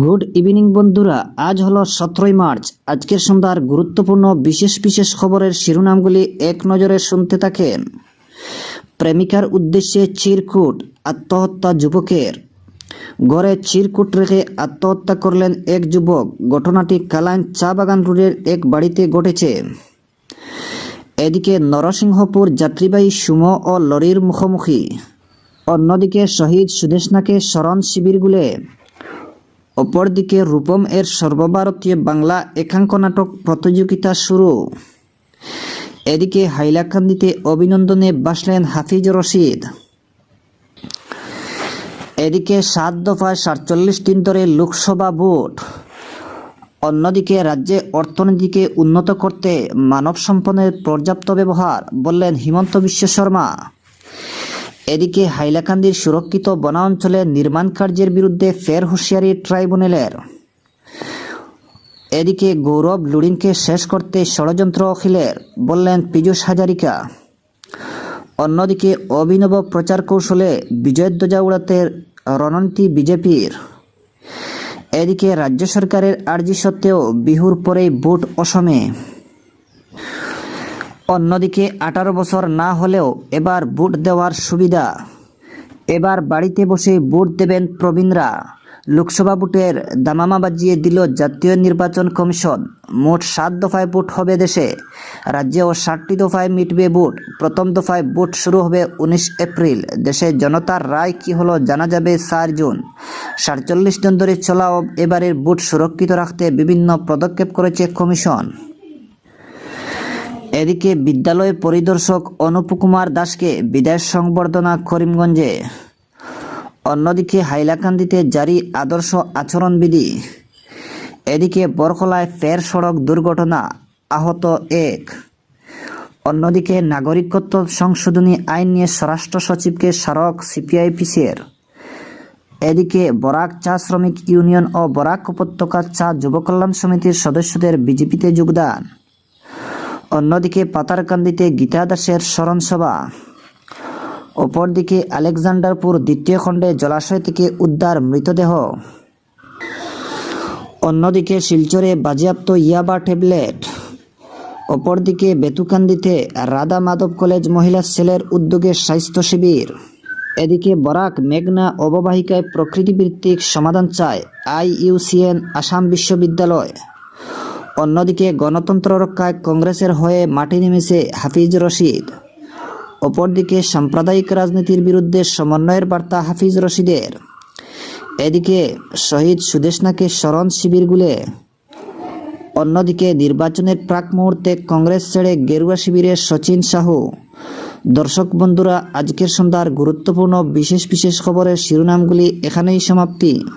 Good evening বন্ধুরা, আজ হলো সতেরোই মার্চ। আজকের সন্ধ্যার গুরুত্বপূর্ণ বিশেষ বিশেষ খবরের শিরোনামগুলি এক নজরে শুনতে থাকেন। প্রেমিকার উদ্দেশ্যে চিরকুট, আত্মহত্যা যুবকের। ঘরে চিরকুট রেখে আত্মহত্যা করলেন এক যুবক। ঘটনাটি কালাইন চা বাগান রোডের এক বাড়িতে ঘটেছে। এদিকে নরসিংহপুর যাত্রীবাহী সুমো ও লরির মুখোমুখি। অন্যদিকে শহীদ সুদেশনাকে স্মরণ শিবিরগুলো। অপরদিকে রূপম এর সর্বভারতীয় বাংলা একাঙ্ক নাটক প্রতিযোগিতা শুরু। এদিকে হাইলাকান্দিতে অভিনন্দনে বাসলেন হাফিজ রশিদ। এদিকে সাত দফায় সাতচল্লিশ দিন ধরে লোকসভা ভোট। অন্যদিকে রাজ্যে অর্থনীতিকে উন্নত করতে মানব সম্পদের পর্যাপ্ত ব্যবহার বললেন হিমন্ত বিশ্ব শর্মা। এদিকে হাইলাকান্দির সুরক্ষিত বনাঞ্চলে নির্মাণ কার্যের বিরুদ্ধে ফের হুঁশিয়ারি ট্রাইব্যুনালের। এদিকে গৌরব লুডিনকে শেষ করতে ষড়যন্ত্র অখিলের, বললেন পীযূষ হাজারিকা। অন্যদিকে অভিনব প্রচার কৌশলে বিজয়ধ্বজা উড়াতে রণনীতি বিজেপির। এদিকে রাজ্য সরকারের আর্জি সত্ত্বেও বিহুর পরেই ভোট অসমে। অন্যদিকে আঠারো বছর না হলেও এবার ভোট দেওয়ার সুবিধা। এবার বাড়িতে বসে ভোট দেবেন প্রবীণরা। লোকসভা ভোটের দামামা বাজিয়ে দিল জাতীয় নির্বাচন কমিশন। মোট সাত দফায় ভোট হবে দেশে। রাজ্যেও ষাটটি দফায় মিটবে ভোট। প্রথম দফায় ভোট শুরু হবে উনিশ এপ্রিল। দেশে জনতার রায় কি হলো জানা যাবে চার জুন। সাতচল্লিশ জন ধরে চলা এবারের ভোট সুরক্ষিত রাখতে বিভিন্ন পদক্ষেপ করেছে কমিশন। এদিকে বিদ্যালয় পরিদর্শক অনুপ কুমার দাসকে বিদায় সংবর্ধনা করিমগঞ্জে। অন্যদিকে হাইলাকান্দিতে জারি আদর্শ আচরণবিধি। এদিকে বরখলায় ফের সড়ক দুর্ঘটনা আহত এক। অন্যদিকে নাগরিকত্ব সংশোধনী আইন নিয়ে স্বরাষ্ট্র সচিবকে স্মারক সিপিআই পিসের এদিকে বরাক চা শ্রমিক ইউনিয়ন ও বরাক উপত্যকা চা যুবকল্যাণ সমিতির সদস্যদের বিজেপিতে যোগদান। অন্যদিকে পাতারকান্দিতে গীতা দাসের স্মরণসভা। অপরদিকে আলেকজান্ডারপুর দ্বিতীয় খণ্ডে জলাশয় থেকে উদ্ধার মৃতদেহ। অন্যদিকে শিলচরে বাজেয়াপ্ত ইয়াবা ট্যাবলেট। অপরদিকে বেতুকান্দিতে রাধা মাধব কলেজ মহিলা সেলের উদ্যোগে স্বাস্থ্য শিবির। এদিকে বরাক মেঘনা অববাহিকায় প্রকৃতিভিত্তিক সমাধান চায় আইইউসিএন আসাম বিশ্ববিদ্যালয়। অন্যদিকে গণতন্ত্র রক্ষায় কংগ্রেসের হয়ে মাটি নেমেছে হাফিজ রশিদ। অপরদিকে সাম্প্রদায়িক রাজনীতির বিরুদ্ধে সমন্বয়ের বার্তা হাফিজ রশিদের। এদিকে শহীদ সুদেশনাকে স্মরণ শিবিরগুলে অন্যদিকে নির্বাচনের প্রাক মুহূর্তে কংগ্রেস ছেড়ে গেরুয়া শিবিরের সচিন সাহু। দর্শক বন্ধুরা, আজকের সন্ধ্যার গুরুত্বপূর্ণ বিশেষ বিশেষ খবরের শিরোনামগুলি এখানেই সমাপ্তি।